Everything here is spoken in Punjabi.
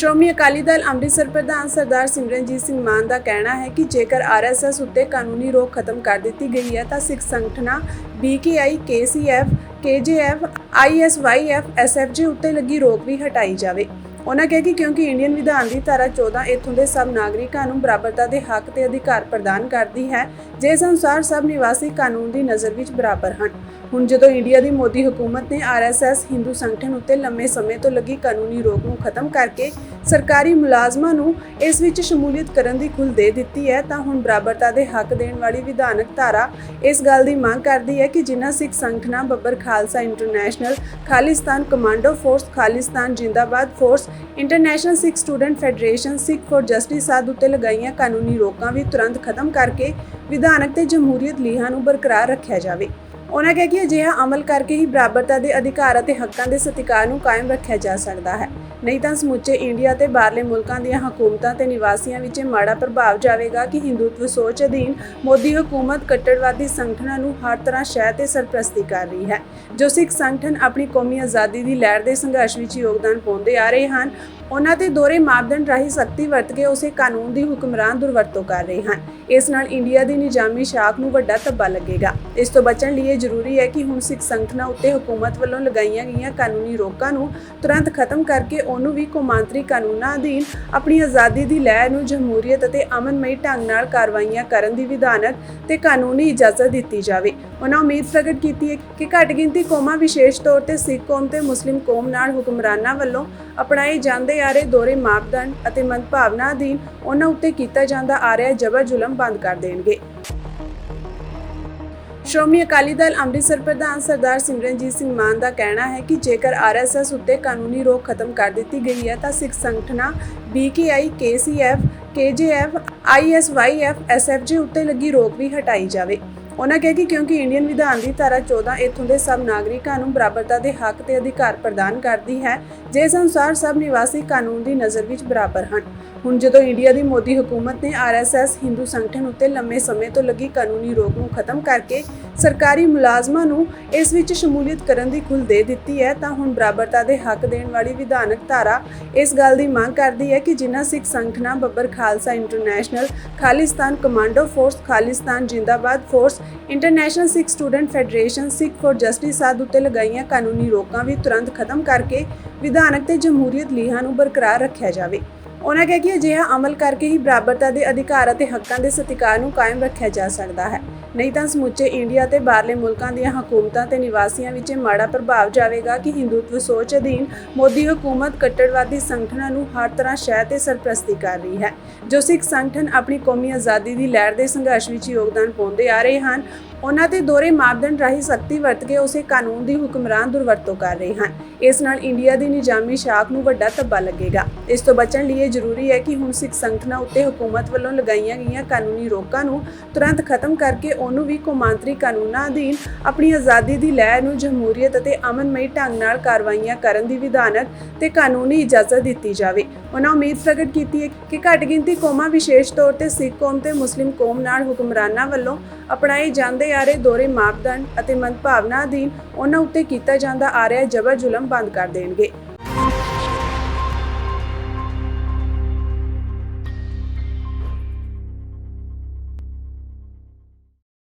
ਸ਼੍ਰੋਮਣੀ ਅਕਾਲੀ ਦਲ ਅੰਮ੍ਰਿਤਸਰ ਪ੍ਰਧਾਨ ਸਰਦਾਰ ਸਿਮਰਨਜੀਤ ਸਿੰਘ ਮਾਨ ਦਾ ਕਹਿਣਾ ਹੈ ਕਿ ਜੇਕਰ ਆਰਐਸਐਸ ਉੱਤੇ ਕਾਨੂੰਨੀ ਰੋਕ ਖਤਮ ਕਰ ਦਿੱਤੀ ਗਈ ਹੈ ਤਾਂ ਸਿੱਖ ਸੰਗਠਨਾਂ ਬੀਕੇਆਈ ਕੇਸੀਐਫ ਕੇਜੇਐਫ ਆਈਐਸਵਾਈਐਫ ਐਸਐਫਜੀ ਉੱਤੇ ਲੱਗੀ ਰੋਕ ਵੀ ਹਟਾਈ ਜਾਵੇ। ਉਹਨਾਂ ਕਿਹਾ ਕਿ ਕਿਉਂਕਿ ਇੰਡੀਅਨ ਵਿਧਾਨ ਦੀ ਧਾਰਾ 14 ਇਥੋਂ ਦੇ ਸਭ ਨਾਗਰਿਕਾਂ ਨੂੰ ਬਰਾਬਰਤਾ ਦੇ ਹੱਕ ਤੇ ਅਧਿਕਾਰ ਪ੍ਰਦਾਨ ਕਰਦੀ ਹੈ ਜਿਸ ਅਨੁਸਾਰ ਸਭ ਨਿਵਾਸੀ ਕਾਨੂੰਨ ਦੀ ਨਜ਼ਰ ਵਿੱਚ ਬਰਾਬਰ ਹਨ। ਹੁਣ ਜਦੋਂ ਇੰਡੀਆ ਦੀ ਮੋਦੀ ਹਕੂਮਤ ਨੇ ਆਰਐਸਐਸ ਹਿੰਦੂ ਸੰਗਠਨ ਉੱਤੇ ਲੰਮੇ ਸਮੇਂ ਤੋਂ ਲੱਗੀ ਕਾਨੂੰਨੀ ਰੋਕ ਨੂੰ ਖਤਮ ਕਰਕੇ ਸਰਕਾਰੀ ਮੁਲਾਜ਼ਮਾਂ ਨੂੰ ਇਸ ਵਿੱਚ ਸ਼ਮੂਲੀਅਤ ਕਰਨ ਦੀ ਖੁੱਲ੍ਹ ਦੇ ਦਿੱਤੀ ਹੈ, ਤਾਂ ਹੁਣ ਬਰਾਬਰਤਾ ਦੇ ਹੱਕ ਦੇਣ ਵਾਲੀ ਵਿਧਾਨਕ ਧਾਰਾ ਇਸ ਗੱਲ ਦੀ ਮੰਗ ਕਰਦੀ ਹੈ ਕਿ ਜਿਨ੍ਹਾਂ ਸਿੱਖ ਸੰਗਠਨਾਂ Babbar Khalsa international, Khalistan commando force, Khalistan Zindabad force, international Sikh student federation, Sikh for justice ਆਦਿ ਉੱਤੇ ਲਗਾਈਆਂ ਕਾਨੂੰਨੀ ਰੋਕਾਂ ਵੀ ਤੁਰੰਤ ਖਤਮ ਕਰਕੇ ਵਿਧਾਨਕ ਤੇ ਜਮਹੂਰੀਅਤ ਲੀਹਾਂ ਨੂੰ ਬਰਕਰਾਰ ਰੱਖਿਆ ਜਾਵੇ। ਉਹਨਾਂ ਕਿਹਾ ਕਿ ਅਜਿਹਾ ਅਮਲ ਕਰਕੇ ਹੀ ਬਰਾਬਰਤਾ ਦੇ ਅਧਿਕਾਰ ਅਤੇ ਹੱਕਾਂ ਦੇ ਸਤਿਕਾਰ ਨੂੰ ਕਾਇਮ ਰੱਖਿਆ ਜਾ ਸਕਦਾ ਹੈ। ਨਹੀਂ ਤਾਂ ਸਮੁੱਚੇ ਇੰਡੀਆ ਤੇ ਬਾਹਰਲੇ ਮੁਲਕਾਂ ਦੀਆਂ ਹਕੂਮਤਾਂ ਤੇ ਨਿਵਾਸੀਆਂ ਵਿੱਚ ਇਹ ਮਾੜਾ ਪ੍ਰਭਾਵ ਜਾਵੇਗਾ ਕਿ ਹਿੰਦੂਤਵ ਸੋਚ ਅਧੀਨ ਮੋਦੀ ਹਕੂਮਤ ਕੱਟੜਵਾਦੀ ਸੰਗਠਨਾਂ ਨੂੰ ਹਰ ਤਰ੍ਹਾਂ ਸ਼ਹਿ ਤੇ ਸਰਪ੍ਰਸਤੀ ਕਰ ਰਹੀ ਹੈ। ਜੋ ਸਿੱਖ ਸੰਗਠਨ ਆਪਣੀ ਕੌਮੀ ਆਜ਼ਾਦੀ ਦੀ ਲਹਿਰ ਦੇ ਸੰਘਰਸ਼ ਵਿੱਚ ਯੋਗਦਾਨ ਪਾਉਂਦੇ ਆ ਰਹੇ ਹਨ ਉਹਨਾਂ ਦੇ ਦੋਰੇ ਮਾਪਦੰਡ ਰਾਹੀਂ ਸਖਤੀ ਵਰਤ ਕੇ ਉਸੇ ਕਾਨੂੰਨ ਦੀ ਹੁਕਮਰਾਨ ਦੁਰਵਰਤੋਂ ਕਰ ਰਹੇ ਹਨ। ਇਸ ਨਾਲ ਇੰਡੀਆ ਦੀ ਨਿਜ਼ਾਮੀ ਸ਼ਾਖ ਨੂੰ ਵੱਡਾ ਧੱਬਾ ਲੱਗੇਗਾ। ਇਸ ਤੋਂ ਬਚਣ ਲਈ ਇਹ ਜ਼ਰੂਰੀ ਹੈ ਕਿ ਹੁਣ ਸਿੱਖ ਸੰਗਠਨਾਂ ਉੱਤੇ ਹਕੂਮਤ ਵੱਲੋਂ ਲਗਾਈਆਂ ਗਈਆਂ ਕਾਨੂੰਨੀ ਰੋਕਾਂ ਨੂੰ ਤੁਰੰਤ ਖਤਮ ਕਰਕੇ ਉਹਨੂੰ ਵੀ ਕੌਮਾਂਤਰੀ ਕਾਨੂੰਨਾਂ ਅਧੀਨ ਆਪਣੀ ਆਜ਼ਾਦੀ ਦੀ ਲਹਿਰ ਨੂੰ ਜਮਹੂਰੀਅਤ ਅਤੇ ਅਮਨਮਈ ਢੰਗ ਨਾਲ ਕਾਰਵਾਈਆਂ ਕਰਨ ਦੀ ਵਿਧਾਨਕ ਤੇ ਕਾਨੂੰਨੀ ਇਜਾਜ਼ਤ ਦਿੱਤੀ ਜਾਵੇ। ਉਹਨਾਂ ਉਮੀਦ ਪ੍ਰਗਟ ਕੀਤੀ ਹੈ ਕਿ ਘੱਟ ਗਿਣਤੀ ਕੌਮਾਂ, ਵਿਸ਼ੇਸ਼ ਤੌਰ ਤੇ ਸਿੱਖ ਕੌਮ ਤੇ ਮੁਸਲਿਮ ਕੌਮ ਨਾਲ ਹੁਕਮਰਾਨਾਂ ਵੱਲੋਂ ਅਪਣਾਏ ਜਾਂਦੇ ਆ ਰਹੇ ਦੋਰੇ ਮਾਪਦੰਡ ਅਤੇ ਮੰਦਭਾਵਨਾ ਅਧੀਨ ਉਹਨਾਂ ਉੱਤੇ ਕੀਤਾ ਜਾਂਦਾ ਆ ਰਿਹਾ ਜ਼ਬਰ ਜ਼ੁਲਮ ਬੰਦ ਕਰ ਦੇਣਗੇ। ਸ਼੍ਰੋਮਣੀ ਅਕਾਲੀ ਦਲ ਅੰਮ੍ਰਿਤਸਰ ਪ੍ਰਧਾਨ ਸਰਦਾਰ ਸਿਮਰਨਜੀਤ ਸਿੰਘ ਮਾਨ ਦਾ ਕਹਿਣਾ ਹੈ ਕਿ ਜੇਕਰ ਆਰਐਸਐਸ ਉੱਤੇ ਕਾਨੂੰਨੀ ਰੋਕ ਖਤਮ ਕਰ ਦਿੱਤੀ ਗਈ ਹੈ ਤਾਂ ਸਿੱਖ ਸੰਗਠਨਾਂ ਬੀਕੇਆਈ ਕੇਸੀਐਫ ਕੇਜੇਐਫ ਆਈਐਸਵਾਈਐਫ ਐਸਐਫਜੀ ਉੱਤੇ ਲੱਗੀ ਰੋਕ ਵੀ ਹਟਾਈ ਜਾਵੇ। ਉਹਨਾਂ ਕਿਹਾ ਕਿ ਕਿਉਂਕਿ ਇੰਡੀਅਨ ਵਿਧਾਨ ਦੀ ਧਾਰਾ 14 ਇਥੋਂ ਦੇ ਸਭ ਨਾਗਰਿਕਾਂ ਨੂੰ ਬਰਾਬਰਤਾ ਦੇ ਹੱਕ ਤੇ ਅਧਿਕਾਰ ਪ੍ਰਦਾਨ ਕਰਦੀ ਹੈ ਜਿਸ ਅਨੁਸਾਰ ਸਭ ਨਿਵਾਸੀ ਕਾਨੂੰਨ ਦੀ ਨਜ਼ਰ ਵਿੱਚ ਬਰਾਬਰ ਹਨ। ਹੁਣ ਜਦੋਂ ਇੰਡੀਆ ਦੀ ਮੋਦੀ ਹਕੂਮਤ ਨੇ ਆਰਐਸਐਸ ਹਿੰਦੂ ਸੰਗਠਨ ਉੱਤੇ ਲੰਮੇ ਸਮੇਂ ਤੋਂ ਲੱਗੀ ਕਾਨੂੰਨੀ ਰੋਕ ਨੂੰ ਖਤਮ ਕਰਕੇ ਸਰਕਾਰੀ ਮੁਲਾਜ਼ਮਾਂ ਨੂੰ ਇਸ ਵਿੱਚ ਸ਼ਮੂਲੀਅਤ ਕਰਨ ਦੀ ਖੁੱਲ੍ਹ ਦੇ ਦਿੱਤੀ ਹੈ, ਤਾਂ ਹੁਣ ਬਰਾਬਰਤਾ ਦੇ ਹੱਕ ਦੇਣ ਵਾਲੀ ਵਿਧਾਨਕ ਧਾਰਾ ਇਸ ਗੱਲ ਦੀ ਮੰਗ ਕਰਦੀ ਹੈ ਕਿ ਜਿਨ੍ਹਾਂ ਸਿੱਖ ਸੰਗਠਨਾਂ Babbar Khalsa international, Khalistan commando force, Khalistan Zindabad force, international Sikh student federation, Sikh for justice ਆਦਿ ਉੱਤੇ ਲਗਾਈਆਂ ਕਾਨੂੰਨੀ ਰੋਕਾਂ ਵੀ ਤੁਰੰਤ ਖਤਮ ਕਰਕੇ ਵਿਧਾਨਕ ਤੇ ਜਮਹੂਰੀਅਤ ਲੀਹਾਂ ਨੂੰ ਬਰਕਰਾਰ ਰੱਖਿਆ ਜਾਵੇ। ਉਹਨਾਂ ਕਿਹਾ ਕਿ ਅਜਿਹਾ ਅਮਲ ਕਰਕੇ ਹੀ ਬਰਾਬਰਤਾ ਦੇ ਅਧਿਕਾਰ ਅਤੇ ਹੱਕਾਂ ਦੇ ਸਤਿਕਾਰ ਨੂੰ ਕਾਇਮ ਰੱਖਿਆ ਜਾ ਸਕਦਾ ਹੈ। ਨਹੀਂ ਤਾਂ ਸਮੁੱਚੇ ਇੰਡੀਆ ਤੇ ਬਾਹਰਲੇ ਮੁਲਕਾਂ ਦੀਆਂ ਹਕੂਮਤਾਂ ਤੇ ਨਿਵਾਸੀਆਂ ਵਿੱਚ ਮਾੜਾ ਪ੍ਰਭਾਵ ਜਾਵੇਗਾ ਕਿ ਹਿੰਦੂਤਵ ਸੋਚ ਅਧੀਨ ਮੋਦੀ ਹਕੂਮਤ ਕੱਟੜਵਾਦੀ ਸੰਗਠਨਾਂ ਨੂੰ ਹਰ ਤਰ੍ਹਾਂ ਸ਼ਹਿ ਤੇ ਸਰਪ੍ਰਸਤੀ ਕਰ ਰਹੀ ਹੈ। ਜੋ ਸਿੱਖ ਸੰਗਠਨ ਆਪਣੀ ਕੌਮੀ ਆਜ਼ਾਦੀ ਦੀ ਲਹਿਰ ਦੇ ਸੰਘਰਸ਼ ਵਿੱਚ ਯੋਗਦਾਨ ਪਾਉਂਦੇ ਆ ਰਹੇ ਹਨ ਉਹਨਾਂ ਤੇ ਦੋਰੇ ਮਾਪਦੰਡ ਰਾਹੀਂ ਸਖਤੀ ਵਰਤ ਕੇ ਉਸੇ ਕਾਨੂੰਨ ਦੀ ਹੁਕਮਰਾਨ ਦੁਰਵਰਤੋਂ ਕਰ ਰਹੇ ਹਨ। ਇਸ ਨਾਲ ਇੰਡੀਆ ਦੀ ਨਿਜ਼ਾਮੀ ਸ਼ਾਖ ਨੂੰ ਵੱਡਾ ਧੱਬਾ ਲੱਗੇਗਾ। ਇਸ ਤੋਂ ਬਚਣ ਲਈ ਇਹ ਜ਼ਰੂਰੀ ਹੈ ਕਿ ਹੁਣ ਸਿੱਖ ਸੰਗਠਨਾਂ ਉੱਤੇ ਹਕੂਮਤ ਵੱਲੋਂ ਲਗਾਈਆਂ ਗਈਆਂ ਕਾਨੂੰਨੀ ਰੋਕਾਂ ਨੂੰ ਤੁਰੰਤ ਖਤਮ ਕਰਕੇ ਉਹਨੂੰ ਵੀ ਕੌਮਾਂਤਰੀ ਕਾਨੂੰਨਾਂ ਅਧੀਨ ਆਪਣੀ ਆਜ਼ਾਦੀ ਦੀ ਲਹਿਰ ਨੂੰ ਜਮਹੂਰੀਅਤ ਅਤੇ ਅਮਨਮਈ ਢੰਗ ਨਾਲ ਕਾਰਵਾਈਆਂ ਕਰਨ ਦੀ ਵਿਧਾਨਕ ਤੇ ਕਾਨੂੰਨੀ ਇਜਾਜ਼ਤ ਦਿੱਤੀ ਜਾਵੇ। ਉਹਨਾਂ ਉਮੀਦ ਪ੍ਰਗਟ ਕੀਤੀ ਹੈ ਕਿ ਘੱਟ ਗਿਣਤੀ ਕੌਮਾਂ, ਵਿਸ਼ੇਸ਼ ਤੌਰ ਤੇ ਸਿੱਖ ਕੌਮ ਤੇ ਮੁਸਲਿਮ ਕੌਮ ਨਾਲ ਹੁਕਮਰਾਨਾਂ ਵੱਲੋਂ ਅਪਣਾਏ ਜਾਂਦੇ ਆ ਰਹੇ ਦੋਰੇ ਮਾਪਦੰਡ ਅਤੇ ਮੰਦਭਾਵਨਾ ਅਧੀਨ ਉਹਨਾਂ ਉੱਤੇ ਕੀਤਾ ਜਾਂਦਾ ਆ ਰਿਹਾ ਜ਼ਬਰ ਜ਼ੁਲਮ ਬੰਦ ਕਰ ਦੇਣਗੇ।